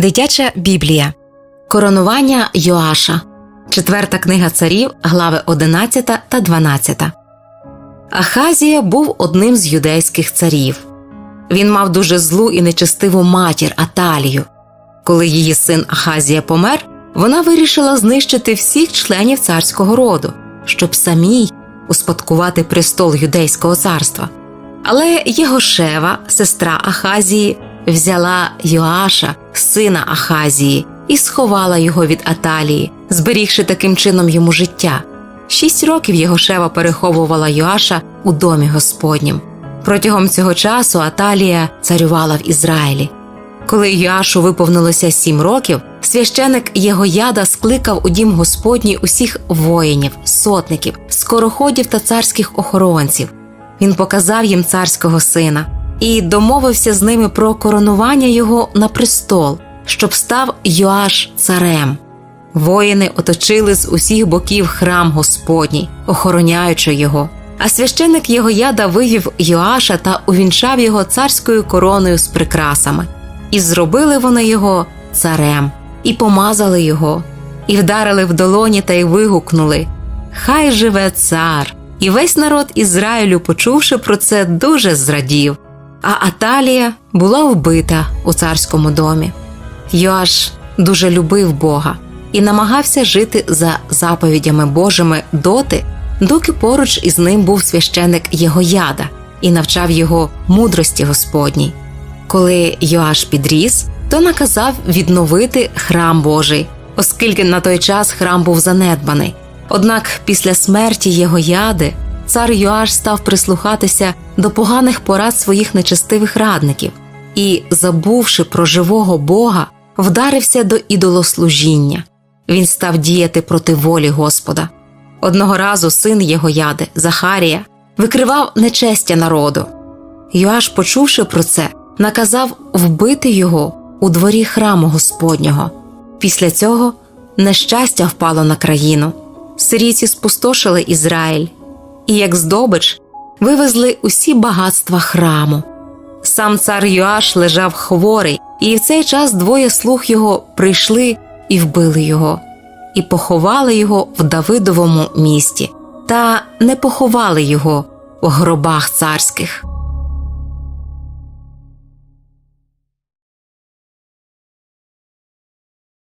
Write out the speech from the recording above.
Дитяча Біблія Коронування Йоаша. Четверта книга царів, глави 11 та 12. Ахазія був одним з юдейських царів. Він мав дуже злу і нечестиву матір Аталію. Коли її син Ахазія помер, вона вирішила знищити всіх членів царського роду, щоб самій успадкувати престол юдейського царства. Але Єгошева, сестра Ахазії, взяла Йоаша, сина Ахазії, і сховала його від Аталії, зберігши таким чином йому життя. Шість років Єгошева переховувала Йоаша у домі Господнім. Протягом цього часу Аталія царювала в Ізраїлі. Коли Йоашу виповнилося сім років, священик Єгояда скликав у дім Господній усіх воїнів, сотників, скороходів та царських охоронців. Він показав їм царського сина і домовився з ними про коронування його на престол, щоб став Йоаш царем. Воїни оточили з усіх боків храм Господній, охороняючи його. А священник Єгояда вивів Йоаша та увінчав його царською короною з прикрасами. І зробили вони його царем, і помазали його, і вдарили в долоні та й вигукнули: Хай живе цар! І весь народ Ізраїлю, почувши про це, дуже зрадів. А Аталія була вбита у царському домі. Йоаш дуже любив Бога і намагався жити за заповідями Божими доти, доки поруч із ним був священик Єгояда і навчав його мудрості Господній. Коли Йоаш підріс, то наказав відновити храм Божий, оскільки на той час храм був занедбаний. Однак після смерті Єгояди цар Йоаш став прислухатися до поганих порад своїх нечестивих радників і, забувши про живого Бога, вдарився до ідолослужіння. Він став діяти проти волі Господа. Одного разу син Єгояди, Захарія, викривав нечестя народу. Йоаш, почувши про це, наказав вбити його у дворі храму Господнього. Після цього нещастя впало на країну. Сирійці спустошили Ізраїль і, як здобич, вивезли усі багатства храму. Сам цар Юаш лежав хворий, і в цей час двоє слуг його прийшли і вбили його, і поховали його в Давидовому місті, та не поховали його в гробах царських.